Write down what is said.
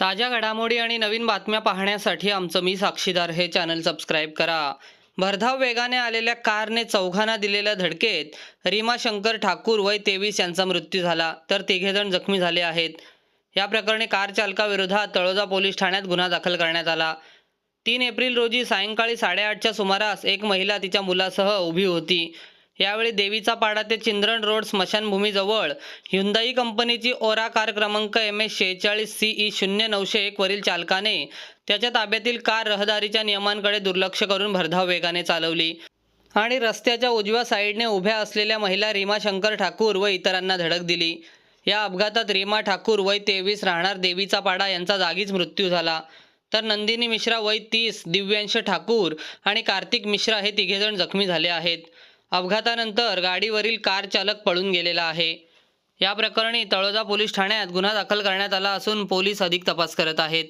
ताज्या घडामोडी आणि नवीन बातम्या पाहण्यासाठी आमचं मी साक्षीदार हे चॅनल सबस्क्राईब करा. भरधाव वेगाने आलेल्या कारने चौघांना दिलेल्या धडकेत रीमा शंकर ठाकूर वय तेवीस यांचा मृत्यू झाला तर तिघेजण जखमी झाले आहेत. या प्रकरणी कार चालकाविरोधात तळोजा पोलीस ठाण्यात गुन्हा दाखल करण्यात आला. तीन एप्रिल रोजी सायंकाळी साडेआठच्या सुमारास एक महिला तिच्या मुलासह उभी होती. यावेळी देवीचा पाडा ते चिंद्रण रोड स्मशानभूमीजवळ. हुंदाई कंपनीची ओरा कार क्रमांक एम एस शेहेचाळीस सी ई शून्य नऊशे एक वरील चालकाने त्याच्या ताब्यातील कार रहदारीच्या नियमांकडे दुर्लक्ष करून भरधाव वेगाने चालवली. आणि रस्त्याच्या उजव्या साईडने उभ्या असलेल्या महिला रीमा शंकर ठाकूर व इतरांना धडक दिली. या अपघातात रीमा ठाकूर वय तेवीस राहणार देवीचा पाडा यांचा जागीच मृत्यू झाला. तर नंदिनी मिश्रा वय तीस दिव्यांश ठाकूर आणि कार्तिक मिश्रा हे तिघेजण जखमी झाले आहेत. अपघातानंतर गाडीवरील कार चालक पळून गेलेला आहे. या प्रकरणी तळोजा पोलीस ठाण्यात गुन्हा दाखल करण्यात आला असून पोलीस अधिक तपास करत आहेत.